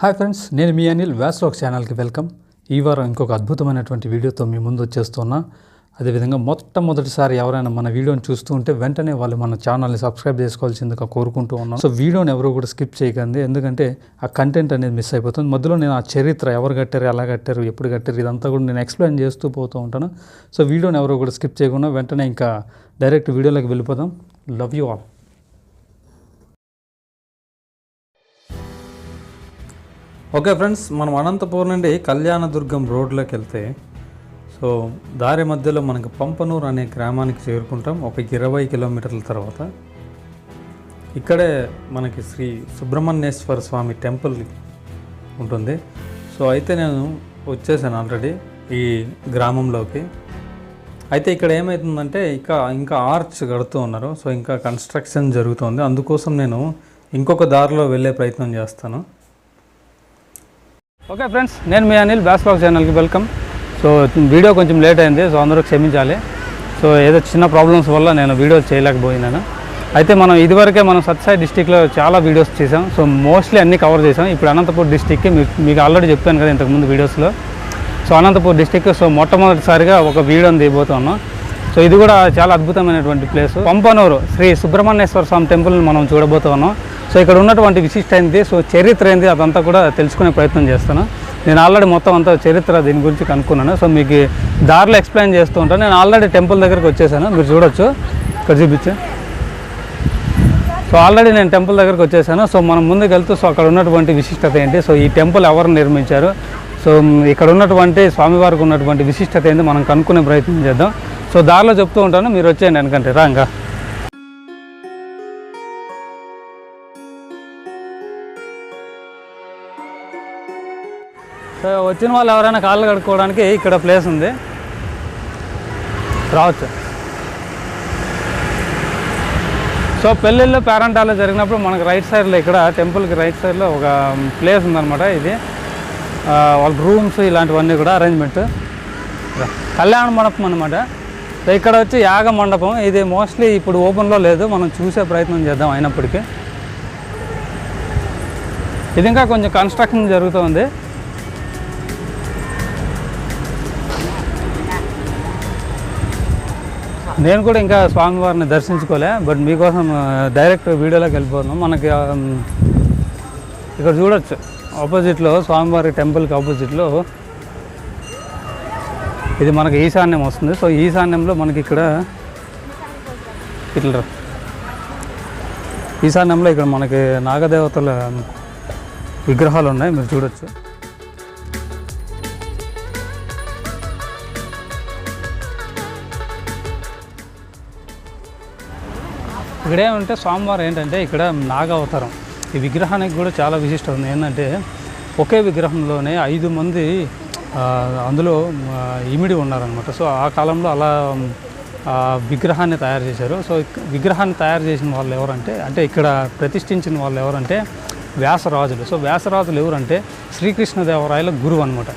Hi friends నేను మీ అనిల్ వ్యాస్లాక్ ఛానల్కి వెల్కమ్. ఈ వారం ఇంకొక అద్భుతమైనటువంటి వీడియోతో మీ ముందు వచ్చేస్తున్నా. అదేవిధంగా మొట్టమొదటిసారి ఎవరైనా మన వీడియోని చూస్తూ ఉంటే వెంటనే వాళ్ళు మన ఛానల్ని సబ్స్క్రైబ్ చేసుకోవాల్సిందిగా కోరుకుంటూ ఉన్నాను. సో వీడియోని ఎవరు కూడా స్కిప్ చేయకండి. ఎందుకంటే ఆ కంటెంట్ అనేది మిస్ అయిపోతుంది. మధ్యలో నేను ఆ చరిత్ర ఎవరు కట్టారు ఎలా కట్టారు ఎప్పుడు కట్టారు ఇదంతా కూడా నేను ఎక్స్ప్లెయిన్ చేస్తూ పోతూ ఉంటాను. సో వీడియోని ఎవరు కూడా స్కిప్ చేయకుండా వెంటనే ఇంకా డైరెక్ట్ వీడియోలోకి వెళ్ళిపోదాం. Love you all okay friends మనం అనంతపూర్ నుండి కళ్యాణదుర్గం రోడ్లోకి వెళ్తే సో దారి మధ్యలో మనకు పంపనూరు అనే గ్రామానికి చేరుకుంటాం ఒక ఇరవై కిలోమీటర్ల తర్వాత. ఇక్కడే మనకి శ్రీ సుబ్రహ్మణ్యేశ్వర స్వామి టెంపుల్ ఉంటుంది. సో అయితే నేను వచ్చేసాను ఆల్రెడీ ఈ గ్రామంలోకి. అయితే ఇక్కడ ఏమవుతుందంటే ఇంకా ఇంకా ఆర్చ్ కడుతూ ఉన్నారు సో ఇంకా కన్స్ట్రక్షన్ జరుగుతుంది. అందుకోసం నేను ఇంకొక దారిలో వెళ్ళే ప్రయత్నం చేస్తాను. ఓకే ఫ్రెండ్స్ నేను మీ అనిల్ బ్యాస్బాక్ ఛానల్కి వెల్కమ్ సో వీడియో కొంచెం లేట్ అయింది సో అందరూ క్షమించాలి. సో ఏదో చిన్న ప్రాబ్లమ్స్ వల్ల నేను వీడియో చేయలేకపోయినాను. అయితే మనం ఇదివరకే మనం సత్సాయి డిస్టిక్లో చాలా వీడియోస్ చేసాం సో మోస్ట్లీ అన్ని కవర్ చేసాం ఇప్పుడు అనంతపూర్ డిస్టిక్కి మీకు మీకు ఆల్రెడీ చెప్పాను కదా ఇంతకుముందు వీడియోస్లో సో అనంతపూర్ డిస్టిక్ సో మొట్టమొదటిసారిగా ఒక వీడియోని తీయబోతున్నాం. సో ఇది కూడా చాలా అద్భుతమైనటువంటి ప్లేస్. పంపనూరు శ్రీ సుబ్రహ్మణ్యేశ్వర స్వామి టెంపుల్ని మనం చూడబోతున్నాం. సో ఇక్కడ ఉన్నటువంటి విశిష్ట ఏంది? సో చరిత్ర ఏంది? అదంతా కూడా తెలుసుకునే ప్రయత్నం చేస్తాను. నేను ఆల్రెడీ మొత్తం అంతా చరిత్ర దీని గురించి కనుక్కున్నాను. సో మీకు దారిలో ఎక్స్ప్లెయిన్ చేస్తూ ఉంటాను. నేను ఆల్రెడీ టెంపుల్ దగ్గరికి వచ్చేసాను. మీరు చూడొచ్చు. ఇక్కడ చూపించు. సో ఆల్రెడీ నేను టెంపుల్ దగ్గరకు వచ్చేసాను. సో మనం ముందుకు వెళ్తూ సో అక్కడ ఉన్నటువంటి విశిష్టత ఏంటి? సో ఈ టెంపుల్ ఎవరు నిర్మించారు? సో ఇక్కడ ఉన్నటువంటి స్వామివారికి ఉన్నటువంటి విశిష్టత ఏంటి మనం కనుక్కునే ప్రయత్నం చేద్దాం. సో దారిలో చెప్తూ ఉంటాను మీరు వచ్చేయండి ఎందుకంటే రా ఇంకా సో వచ్చిన వాళ్ళు ఎవరైనా కాళ్ళు కడుక్కోవడానికి ఇక్కడ ప్లేస్ ఉంది. రావచ్చు. సో పెళ్ళిళ్ళు పేరంటాలు జరిగినప్పుడు మనకు రైట్ సైడ్లో ఇక్కడ టెంపుల్కి రైట్ సైడ్లో ఒక ప్లేస్ ఉందన్నమాట ఇది. వాళ్ళ రూమ్స్ ఇలాంటివన్నీ కూడా అరేంజ్మెంట్. కళ్యాణ మండపం అనమాట సో ఇక్కడ వచ్చి యాగ మండపం. ఇది మోస్ట్లీ ఇప్పుడు ఓపెన్లో లేదు. మనం చూసే ప్రయత్నం చేద్దాం అయినప్పటికీ. ఇది ఇంకా కొంచెం కన్స్ట్రక్షన్ జరుగుతుంది. నేను కూడా ఇంకా స్వామివారిని దర్శించుకోలే. బట్ మీకోసం డైరెక్ట్ వీడియోలోకి వెళ్ళిపోతున్నాం. మనకి ఇక్కడ చూడొచ్చు. ఆపోజిట్లో స్వామివారి టెంపుల్కి ఆపోజిట్లో ఇది మనకి ఈశాన్యం వస్తుంది. సో ఈశాన్యంలో మనకి ఇక్కడ ఇట్లా ఈశాన్యంలో ఇక్కడ మనకి నాగదేవతల విగ్రహాలు ఉన్నాయి. మీరు చూడొచ్చు. ఇక్కడ ఏమంటే ఏంటంటే ఇక్కడ నాగావతారం. ఈ విగ్రహానికి కూడా చాలా విశిష్టం ఉంది. ఏంటంటే ఒకే విగ్రహంలోనే ఐదు మంది అందులో ఇమిడి ఉన్నారనమాట సో ఆ కాలంలో అలా విగ్రహాన్ని తయారు చేశారు. సో విగ్రహాన్ని తయారు చేసిన వాళ్ళు ఎవరంటే అంటే ఇక్కడ ప్రతిష్ఠించిన వాళ్ళు ఎవరంటే వ్యాసరాజులు. సో వ్యాసరాజులు ఎవరంటే శ్రీకృష్ణదేవరాయల గురువు అనమాట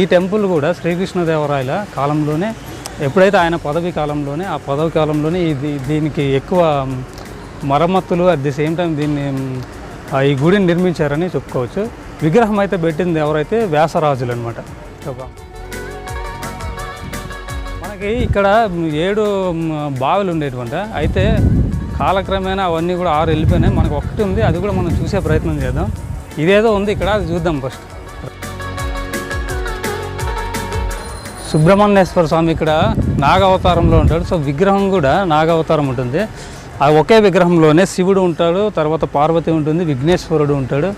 ఈ టెంపుల్ కూడా శ్రీకృష్ణదేవరాయల కాలంలోనే ఎప్పుడైతే ఆయన పదవి కాలంలోనే ఆ పదవి కాలంలోనే ఇది దీనికి ఎక్కువ మరమ్మతులు అట్ ది సేమ్ టైం దీన్ని ఈ గుడిని నిర్మించారని చెప్పుకోవచ్చు. విగ్రహం అయితే పెట్టింది ఎవరైతే? వ్యాసరాజులు అనమాట మనకి ఇక్కడ ఏడు బావులు ఉండేటువంటి. అయితే కాలక్రమేణా అవన్నీ కూడా ఆరు వెళ్ళిపోయినాయి. మనకు ఒకటి ఉంది. అది కూడా మనం చూసే ప్రయత్నం చేద్దాం. ఇదేదో ఉంది ఇక్కడ. అది చూద్దాం ఫస్ట్. సుబ్రహ్మణ్యేశ్వర స్వామి ఇక్కడ నాగావతారంలో ఉంటాడు. సో విగ్రహం కూడా నాగావతారం ఉంటుంది. ఆ ఒకే విగ్రహంలోనే శివుడు ఉంటాడు. తర్వాత పార్వతి ఉంటుంది. విఘ్నేశ్వరుడు ఉంటాడు.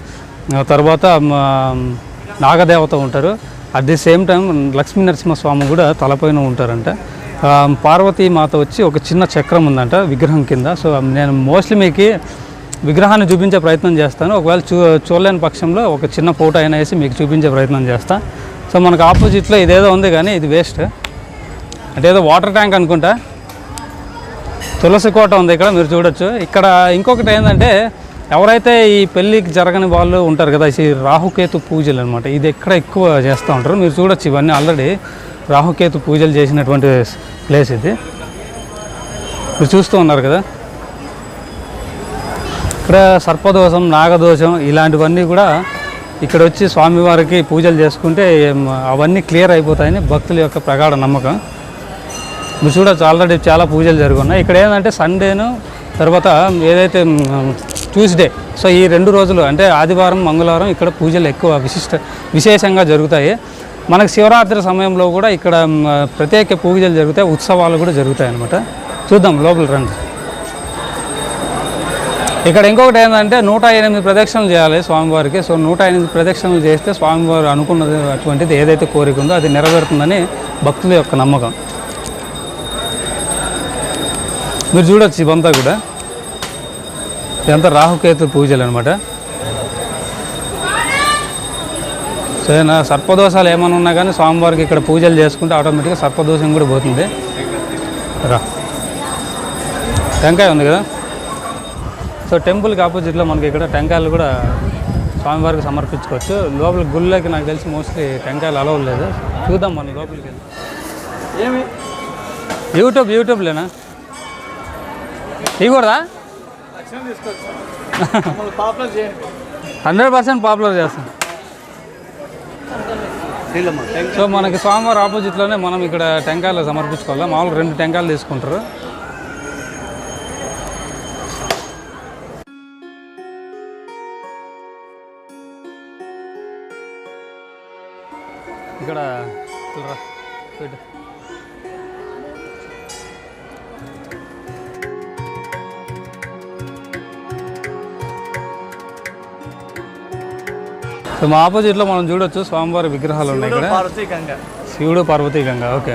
తర్వాత నాగదేవత ఉంటారు. At the same time Lakshmi Narasimhaswamy కూడా తలపైన ఉంటారంట. పార్వతీ మాత వచ్చి ఒక చిన్న చక్రం ఉందంట విగ్రహం కింద. సో నేను మోస్ట్లీ మీకు విగ్రహాన్ని చూపించే ప్రయత్నం చేస్తాను. ఒకవేళ చూ చూడలేని పక్షంలో ఒక చిన్న ఫోటో అయినా వేసి మీకు చూపించే ప్రయత్నం చేస్తాను సో మనకు ఆపోజిట్లో ఇదేదో ఉంది కానీ ఇది వేస్ట్ అంటే ఏదో వాటర్ ట్యాంక్ అనుకుంటా. తులసి కోట ఉంది ఇక్కడ మీరు చూడొచ్చు. ఇక్కడ ఇంకొకటి ఏంటంటే ఎవరైతే ఈ పెళ్ళికి జరగని వాళ్ళు ఉంటారు కదా ఈ రాహుకేతు పూజలు అనమాట ఇది ఎక్కడ ఎక్కువ చేస్తూ ఉంటారు. మీరు చూడొచ్చు ఇవన్నీ ఆల్రెడీ రాహుకేతు పూజలు చేసినటువంటి ప్లేస్ ఇది. మీరు చూస్తూ ఉన్నారు కదా. ఇక్కడ సర్పదోషం నాగదోషం ఇలాంటివన్నీ కూడా ఇక్కడ వచ్చి స్వామివారికి పూజలు చేసుకుంటే అవన్నీ క్లియర్ అయిపోతాయని భక్తుల యొక్క ప్రగాఢ నమ్మకం. మీరు చూడొచ్చు ఆల్రెడీ చాలా పూజలు జరుగున్నాయి. ఇక్కడ ఏంటంటే సండేను తర్వాత ఏదైతే ట్యూస్డే సో ఈ రెండు రోజులు అంటే ఆదివారం మంగళవారం ఇక్కడ పూజలు ఎక్కువ విశిష్ట విశేషంగా జరుగుతాయి. మనకు శివరాత్రి సమయంలో కూడా ఇక్కడ ప్రత్యేక పూజలు జరుగుతాయి ఉత్సవాలు కూడా జరుగుతాయి అన్నమాట. చూద్దాం లోపల రండి. ఇక్కడ ఇంకొకటి ఏంటంటే నూట ఎనిమిది ప్రదక్షిణలు చేయాలి స్వామివారికి. సో నూట ఎనిమిది ప్రదక్షిణలు చేస్తే స్వామివారు అనుకున్నది అటువంటిది ఏదైతే కోరిక ఉందో అది నెరవేరుతుందని భక్తుల యొక్క నమ్మకం. మీరు చూడొచ్చు ఇవంతా కూడా. ఇదంతా రాహుకేతు పూజలు అనమాట సో నా సర్పదోషాలు ఏమైనా ఉన్నా కానీ స్వామివారికి ఇక్కడ పూజలు చేసుకుంటే ఆటోమేటిక్గా సర్పదోషం కూడా పోతుంది. రా. టెంకాయ ఉంది కదా? సో టెంపుల్కి ఆపోజిట్లో మనకి ఇక్కడ టెంకాయలు కూడా స్వామివారికి సమర్పించుకోవచ్చు. లోపల గుళ్ళకి నాకు తెలిసి మోస్ట్లీ టెంకాయలు అలవ్ లేదు. చూద్దాం మనం లోపలికి ఏమి? యూట్యూబ్ యూట్యూబ్లేనా? ఇవ్వకూడదా హండ్రెడ్ పర్సెంట్ పాపులర్ చేస్తాం. సో మనకి స్వామివారి ఆపోజిట్లోనే మనం ఇక్కడ టెంకాయలు సమర్పించుకోవాలి? మామూలుగా రెండు టెంకాయలు తీసుకుంటారు. మా ఆపోజిట్లో మనం చూడొచ్చు. స్వామివారి విగ్రహాలు ఉన్నాయి ఇక్కడ. పార్వతీ గంగ శివుడు Parvati Ganga okay.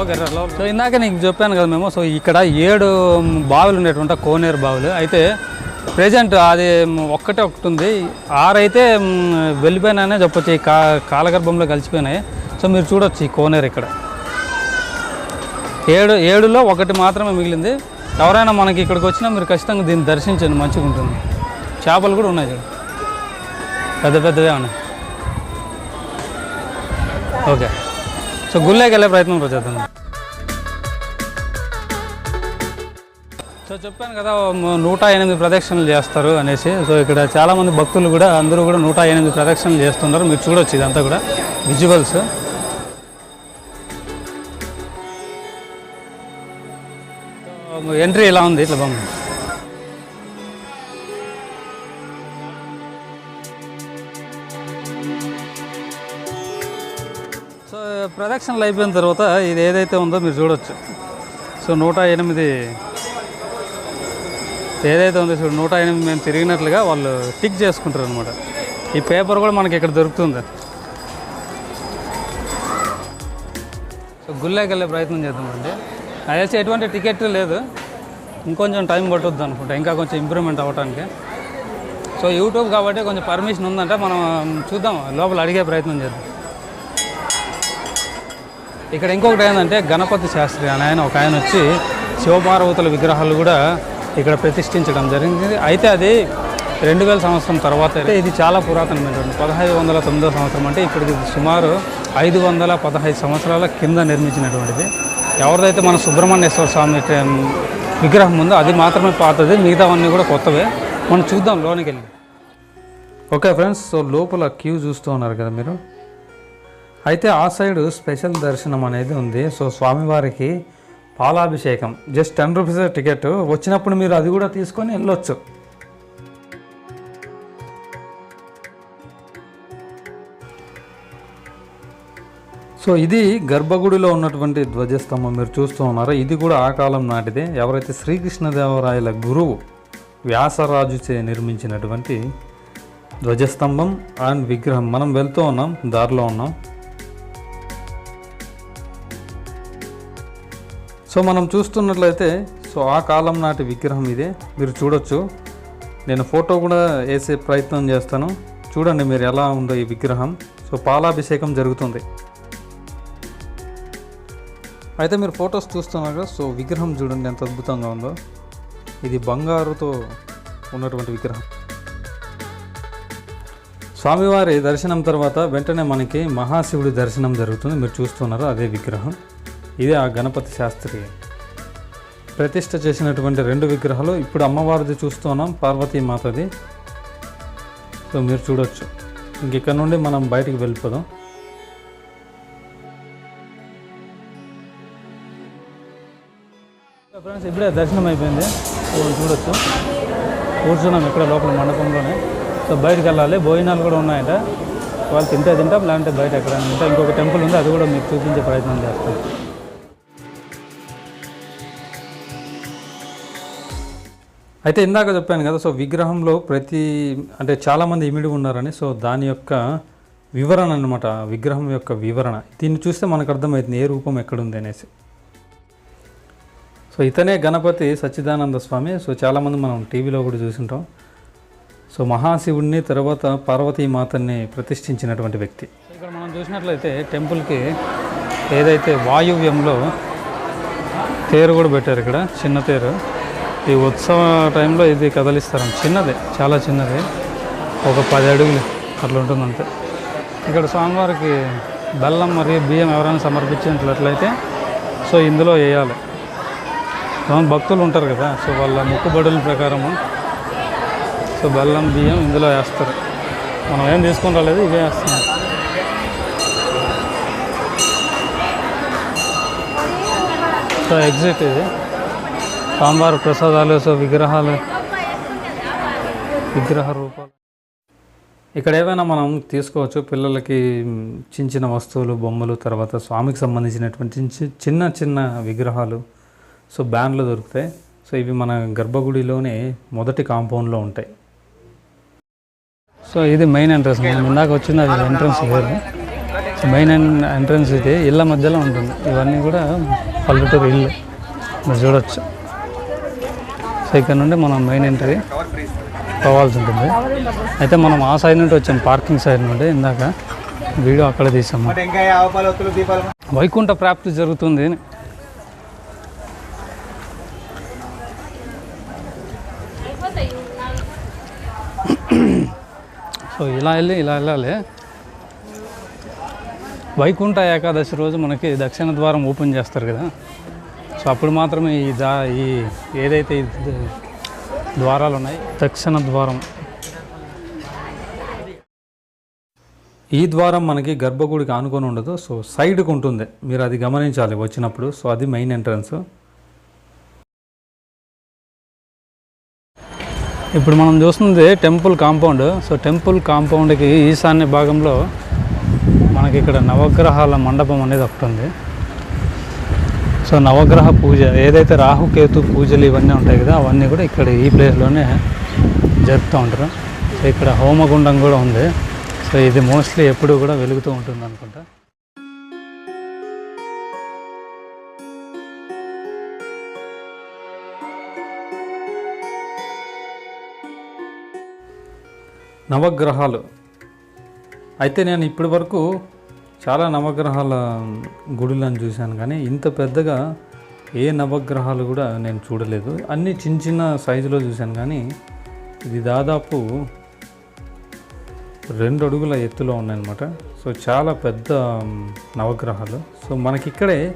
Okay. So ఇందాక నీకు చెప్పాను కదా మేము సో ఇక్కడ ఏడు బావులు ఉండేటువంటి కోనేరు బావులు. అయితే ప్రజెంట్ అది ఒక్కటే ఒకటి ఉంది ఆరైతే మ్, వెళ్ళిపోయినాయనే చెప్పొచ్చు. ఈ కా కాలగర్భంలో కలిసిపోయినాయి. సో మీరు చూడొచ్చు ఈ కోనేరు ఇక్కడ. ఏడు ఏడులో ఒకటి మాత్రమే మిగిలింది. ఎవరైనా మనకి ఇక్కడికి వచ్చినా మీరు ఖచ్చితంగా దీన్ని దర్శించండి మంచిగా ఉంటుంది చేపలు కూడా ఉన్నాయి చూడు. పెద్ద పెద్దవే ఉన్నాయి. ఓకే. సో గుళ్ళకి వెళ్ళే ప్రయత్నం చేద్దాం. సో చెప్పాను కదా నూట ఎనిమిది ప్రదక్షిణలు చేస్తారు అనేసి. సో ఇక్కడ చాలామంది భక్తులు కూడా అందరూ కూడా నూట ఎనిమిది ప్రదక్షిణలు చేస్తున్నారు. మీరు చూడొచ్చు ఇదంతా కూడా. విజువల్స్. ఎంట్రీ ఎలా ఉంది? ఇట్లా బొమ్మ సో ప్రదక్షిణలు అయిపోయిన తర్వాత ఇది ఏదైతే ఉందో మీరు చూడొచ్చు. సో నూట ఎనిమిది ఏదైతే ఉందో చూడు నూట ఎనిమిది మేము తిరిగినట్లుగా వాళ్ళు టిక్ చేసుకుంటారు అనమాట ఈ పేపర్ కూడా మనకి ఇక్కడ దొరుకుతుంది. సో గుళ్ళకి వెళ్ళే ప్రయత్నం చేద్దామండి. నాకు ఎటువంటి టికెట్ లేదు. ఇంకొంచెం టైం పట్టుద్ది అనుకుంటా. ఇంకా కొంచెం ఇంప్రూవ్మెంట్ అవ్వడానికి సో యూట్యూబ్ కాబట్టి కొంచెం పర్మిషన్ ఉందంటే మనం చూద్దాం. లోపల అడిగే ప్రయత్నం చేద్దాం. ఇక్కడ ఇంకొకటి ఏంటంటే గణపతి శాస్త్రి అని ఆయన ఒక ఆయన వచ్చి శివపార్వతుల విగ్రహాలు కూడా ఇక్కడ ప్రతిష్ఠించడం జరిగింది. అయితే అది రెండు వేల సంవత్సరం తర్వాత అయితే ఇది చాలా పురాతనమైనటువంటి పదహైదు వందల తొమ్మిదో సంవత్సరం అంటే ఇప్పటికి సుమారు ఐదు వందల పదహైదు సంవత్సరాల కింద నిర్మించినటువంటిది. ఎవరిదైతే మన సుబ్రహ్మణ్యేశ్వర స్వామి విగ్రహం ఉందో అది మాత్రమే పాతది మిగతావన్నీ కూడా కొత్తవే. మనం చూద్దాం లోనికి వెళ్ళి. ఓకే ఫ్రెండ్స్ సో లోపల క్యూ చూస్తూ ఉన్నారు కదా మీరు? అయితే ఆ సైడ్ స్పెషల్ దర్శనం అనేది ఉంది. సో స్వామివారికి పాలాభిషేకం. Just ten rupees ticket. వచ్చినప్పుడు మీరు అది కూడా తీసుకొని వెళ్ళొచ్చు. సో ఇది గర్భగుడిలో ఉన్నటువంటి ధ్వజస్తంభం మీరు చూస్తూ ఉన్నారు? ఇది కూడా ఆ కాలం నాటిదే. ఎవరైతే శ్రీకృష్ణదేవరాయల గురువు వ్యాసరాజుచే నిర్మించినటువంటి ధ్వజస్తంభం అండ్ విగ్రహం. మనం వెళ్తూ ఉన్నాం దారిలో ఉన్నాం. సో మనం చూస్తున్నట్లయితే సో ఆ కాలం నాటి విగ్రహం ఇదే. మీరు చూడొచ్చు. నేను ఫోటో కూడా వేసే ప్రయత్నం చేస్తాను. చూడండి మీరు ఎలా ఉందో ఈ విగ్రహం. సో పాలాభిషేకం జరుగుతుంది. అయితే మీరు ఫొటోస్ చూస్తున్నారు. కదా సో విగ్రహం చూడండి. ఎంత అద్భుతంగా ఉందో. ఇది బంగారుతో ఉన్నటువంటి విగ్రహం. స్వామివారి దర్శనం తర్వాత వెంటనే మనకి మహాశివుడి దర్శనం జరుగుతుంది. మీరు చూస్తున్నారు అదే విగ్రహం. ఇదే ఆ గణపతి శాస్త్రి ప్రతిష్ట చేసినటువంటి రెండు విగ్రహాలు. ఇప్పుడు అమ్మవారిది చూస్తున్నాం పార్వతీ మాతది సో మీరు చూడొచ్చు. ఇంక ఇక్కడ నుండి మనం బయటికి వెళ్ళిపోదాం. ఫ్రెండ్స్ ఇప్పుడే దర్శనం అయిపోయింది. చూడొచ్చు. కూర్చున్నాం ఇక్కడ లోపల మండపంలోనే. సో బయటకు వెళ్ళాలి. భోజనాలు కూడా ఉన్నాయట. వాళ్ళు తింటే తింటాం లేదంటే బయట ఎక్కడ తింటాం ఇంకొక టెంపుల్ ఉంది అది కూడా మీకు చూపించే ప్రయత్నం చేస్తాం. అయితే ఇందాక చెప్పాను కదా సో విగ్రహంలో ప్రతి అంటే చాలామంది ఇమిడి ఉన్నారని సో దాని యొక్క వివరణ అనమాట విగ్రహం యొక్క వివరణ. దీన్ని చూస్తే మనకు అర్థమవుతుంది ఏ రూపం ఎక్కడుంది అనేసి. సో ఇతనే గణపతి సచ్చిదానంద స్వామి. సో చాలామంది మనం టీవీలో కూడా చూసింటాం. సో మహాశివుడిని తర్వాత పార్వతీమాతని ప్రతిష్ఠించినటువంటి వ్యక్తి. ఇక్కడ మనం చూసినట్లయితే టెంపుల్కి ఏదైతే వాయువ్యంలో తేరు కూడా పెట్టారు ఇక్కడ చిన్న తేరు. ఈ ఉత్సవ టైంలో ఇది కదలిస్తారు చిన్నదే చాలా చిన్నది. ఒక పది అడుగులు అట్లా ఉంటుంది ఇక్కడ స్వామివారికి బెల్లం మరియు బియ్యం ఎవరైనా సమర్పించినట్లయితే సో ఇందులో వేయాలి. భక్తులు ఉంటారు కదా. సో వాళ్ళ మొక్కుబడుల ప్రకారము. సో బెల్లం బియ్యం ఇందులో వేస్తారు. మనం ఏం తీసుకుని రాలేదు ఇవే వేస్తున్నాం. సో ఎగ్జిట్ ఇది. సాంబార్ ప్రసాదాలు సో విగ్రహాలు. విగ్రహ రూపాలు. ఇక్కడ ఏమైనా మనం తీసుకోవచ్చు పిల్లలకి చిన్న చిన్న వస్తువులు బొమ్మలు తర్వాత స్వామికి సంబంధించినటువంటి చిన్న చిన్న విగ్రహాలు. సో బ్యాన్లు దొరుకుతాయి. సో ఇవి మన గర్భగుడిలోనే మొదటి కాంపౌండ్లో ఉంటాయి. సో ఇది మెయిన్ ఎంట్రన్స్. మనం ఇందాక వచ్చింది అది ఎంట్రన్స్ వేరు. సో మెయిన్ ఎంట్రన్స్ ఇది ఇళ్ళ మధ్యలో ఉంటుంది. ఇవన్నీ కూడా పల్లెటూరు ఇల్లు మీరు చూడొచ్చు. సో ఇక్కడ నుండి మనం మెయిన్ ఎంట్రీ పోవాల్సి ఉంటుంది. అయితే మనం ఆ సైడ్ నుండి వచ్చాం పార్కింగ్ సైడ్ నుండి ఇందాక. వీడియో అక్కడ తీసాము. వైకుంఠ ప్రాప్తి జరుగుతుంది సో ఇలా వెళ్ళి ఇలా వెళ్ళాలి. వైకుంఠ ఏకాదశి రోజు మనకి దక్షిణ ద్వారం ఓపెన్ చేస్తారు కదా. సో అప్పుడు మాత్రమే ఈ దా ఈ ఏదైతే ద్వారాలు ఉన్నాయి దక్షిణ ద్వారం. ఈ ద్వారం మనకి గర్భగుడికి ఆనుకొని ఉండదు. సో సైడ్కి ఉంటుంది. మీరు అది గమనించాలి వచ్చినప్పుడు. సో అది మెయిన్ ఎంట్రన్స్. ఇప్పుడు మనం చూస్తుంది టెంపుల్ కాంపౌండ్. సో టెంపుల్ కాంపౌండ్కి ఈశాన్య భాగంలో మనకి ఇక్కడ నవగ్రహాల మండపం అనేది ఒకటి ఉంది. సో నవగ్రహ పూజ ఏదైతే రాహుకేతు పూజలు ఇవన్నీ ఉంటాయి కదా అవన్నీ కూడా ఇక్కడ ఈ ప్లేస్లోనే జరుపుతూ ఉంటారు. సో ఇక్కడ హోమగుండం కూడా ఉంది. సో ఇది మోస్ట్లీ ఎప్పుడు కూడా వెలుగుతూ ఉంటుంది అనుకుంటా. నవగ్రహాలు. అయితే నేను ఇప్పటి వరకు చాలా నవగ్రహాల గుడులను చూశాను కానీ ఇంత పెద్దగా ఏ నవగ్రహాలు కూడా నేను చూడలేదు. అన్నీ చిన్న చిన్న సైజులో చూశాను కానీ ఇది దాదాపు రెండు అడుగుల ఎత్తులో ఉన్నాయన్నమాట. సో చాలా పెద్ద నవగ్రహాలు. సో మనకి ఇక్కడే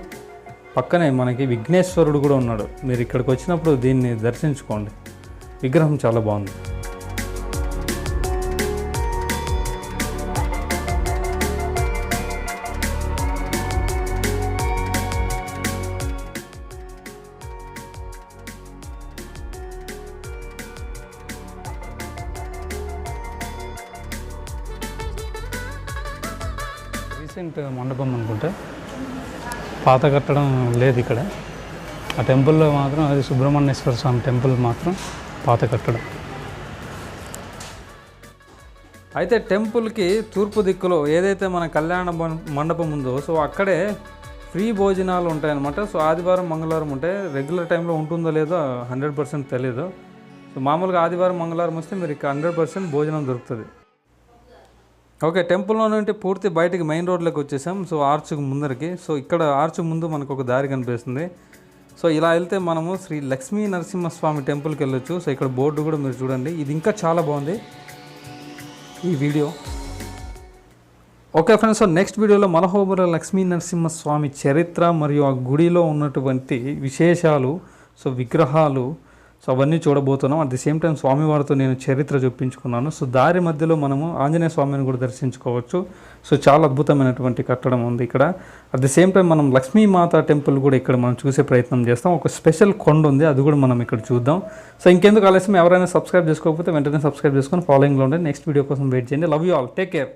పక్కనే మనకి విఘ్నేశ్వరుడు కూడా ఉన్నాడు. మీరు ఇక్కడికి వచ్చినప్పుడు దీన్ని దర్శించుకోండి. విగ్రహం చాలా బాగుంది. రీసెంట్ మండపం అనుకుంటే. పాత కట్టడం లేదు ఇక్కడ. ఆ టెంపుల్లో మాత్రం అది సుబ్రహ్మణ్యేశ్వర స్వామి టెంపుల్ మాత్రం పాత కట్టడం. అయితే టెంపుల్కి తూర్పు దిక్కులో ఏదైతే మన కళ్యాణ మండపం ఉందో సో అక్కడే ఫ్రీ భోజనాలు ఉంటాయన్నమాట. సో ఆదివారం మంగళవారం ఉంటే రెగ్యులర్ టైంలో ఉంటుందో లేదో హండ్రెడ్ పర్సెంట్ తెలియదు సో మామూలుగా ఆదివారం మంగళవారం వస్తే మీరు ఇక్కడ హండ్రెడ్ పర్సెంట్ భోజనం దొరుకుతుంది. ఓకే టెంపుల్లో నుండి పూర్తి బయటికి మెయిన్ రోడ్లోకి వచ్చేసాం. సో ఆర్చ్కి ముందరికి. సో ఇక్కడ ఆర్చ్ ముందు మనకు ఒక దారి కనిపిస్తుంది. సో ఇలా వెళ్తే మనము శ్రీ లక్ష్మీ నరసింహస్వామి టెంపుల్కి వెళ్ళొచ్చు. సో ఇక్కడ బోర్డు కూడా మీరు చూడండి. ఇది ఇంకా చాలా బాగుంది. ఈ video. Okay friends. So next వీడియోలో మనహోబర లక్ష్మీ నరసింహస్వామి చరిత్ర మరియు ఆ గుడిలో ఉన్నటువంటి విశేషాలు సో విగ్రహాలు సో అవన్నీ చూడబోతున్నాం. అట్ ది సేమ్ టైం స్వామివారితో నేను చరిత్ర చూపించుకున్నాను. సో దారి మధ్యలో మనము ఆంజనేయ స్వామిని కూడా దర్శించుకోవచ్చు. సో చాలా అద్భుతమైనటువంటి కట్టడం ఉంది ఇక్కడ. అట్ ది సేమ్ టైం మనం లక్ష్మీమాత టెంపుల్ కూడా ఇక్కడ మనం చూసే ప్రయత్నం చేస్తాం. ఒక స్పెషల్ కొండ ఉంది అది కూడా మనం ఇక్కడ చూద్దాం. సో ఇంకెందుకు ఆలస్యం? ఎవరైనా సబ్స్క్రైబ్ చేసుకోకపోతే వెంటనే సబ్స్క్రైబ్ చేసుకొని ఫాలోయింగ్లో ఉండే నెక్స్ట్ వీడియో కోసం వెయిట్ చేయండి. Love you all take care